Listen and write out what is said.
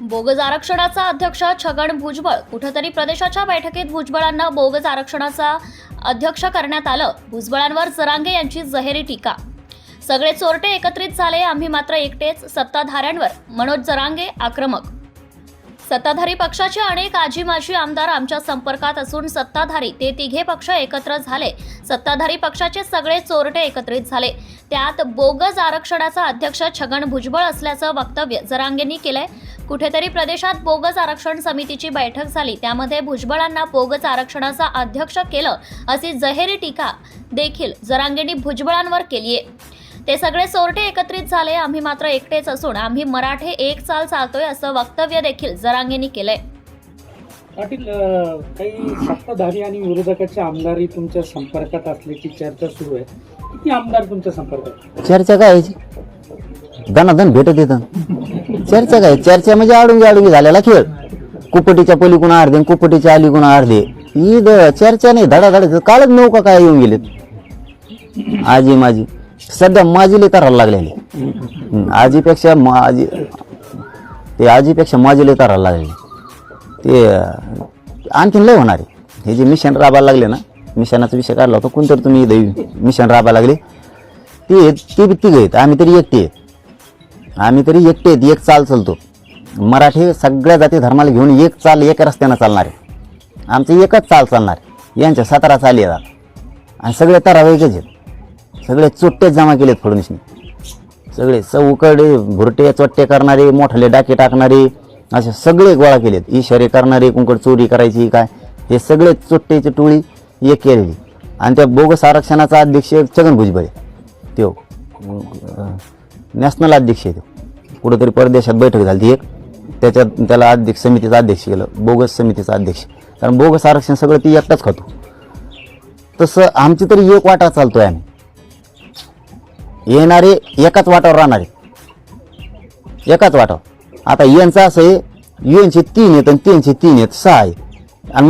Bogus आरक्षणाचा अध्यक्ष छगन भुजबळ कुठेतरी प्रदेशाच्या बैठकीत भुजबळांना बोगस आरक्षणाचा अध्यक्ष करण्यात आलं. भुजबळांवर जरांगे यांची जहेरी टीका. सगळे चोरटे एकत्रित झाले आम्ही मात्र एकटेच सत्ताधाऱ्यांवर. मनोज जरांगे आक्रमक. सत्ताधारी पक्षाचे अनेक आजी माजी आमदार आमच्या संपर्कात असून सत्ताधारी ते तिघे पक्ष एकत्र झाले. सत्ताधारी पक्षाचे सगळे चोरटे एकत्रित झाले. त्यात बोगस आरक्षणाचा अध्यक्ष छगन भुजबळ असल्याचं वक्तव्य जरांगेंनी केलंय. कुठेतरी प्रदेशात बोगस आरक्षण समितीची बैठक झाली. त्यामध्ये भुजबळांना बोगस आरक्षणाचा अध्यक्ष केलं अशी जहेरी टीका देखील जरांगेंनी भुजबळांवर केली आहे. ते सगळे चोरटे एकत्रित झाले आम्ही मात्र एकटेच असून आम्ही मराठे एक चाल चालतोय असं वक्तव्य देखील जरांगेंनी केलंय. पाटील काही सत्ताधारी आणि विरोधकाचे आमदारही तुमच्या संपर्कात असल्याची चर्चा सुरू आहे. किती आमदार तुमच्या संपर्कात? चर्चा काय दनादन भेटत येतं चर्चा काय? चर्चा म्हणजे आडुंगी आडुंगी झालेला खेळ. कुपटीच्या पलीकडून अर्धे कुपटीच्या अलीकडून अर्धे. ही चर्चा नाही धडाधड. काळच नौका काय येऊन गेलेत? आजी माझी सध्या माझीले करायला लागलेली. आजीपेक्षा माझी ते आजीपेक्षा माझीले करायला लागले ते आणखीन लय होणार आहे. हे जे मिशन राबायला लागले ना मिशनाचा विषय काढला होता कोणतरी तुम्ही इथं मिशन राबायला लागले. ते ती बी तिघ आहेत. आम्ही तरी एकटे आहेत. आम्ही तरी एकटे आहेत एक चाल चालतो. मराठी सगळ्या जाती धर्माला घेऊन एक चाल एक रस्त्यानं चालणार आहे. आमचं एकच चाल चालणार आहे. यांच्या सतरा चाली येतात आणि सगळे तरावेगच आहेत. सगळे चोट्टेच जमा केलेत फडणवीसने. सगळे चौकडे भुरटे चोट्टे करणारे मोठाले डाके टाकणारे असे सगळे गोळा केलेत. इशारे करणारे कुंकड चोरी करायची काय? हे सगळे चोट्टेची टोळी एक केलेली. आणि त्या बोगस आरक्षणाचा अध्यक्ष छगन भुजबळ आहे. त्यो नॅशनल अध्यक्ष आहे तो. कुठंतरी परदेशात बैठक झाली एक. त्याच्यात त्याला अध्यक्ष समितीचा अध्यक्ष केलं. बोगस समितीचा अध्यक्ष. कारण बोगस आरक्षण सगळं ती एकटाच खातो. तसं आमची तरी एक वाटा चालतो आहे आम्ही. येणारे एकाच वाटावर राहणारे एकाच वाटावर. आता यांचं असं आहे यांचे तीन आहेत आणि त्यांचे तीन आहेत सहा आहे आणि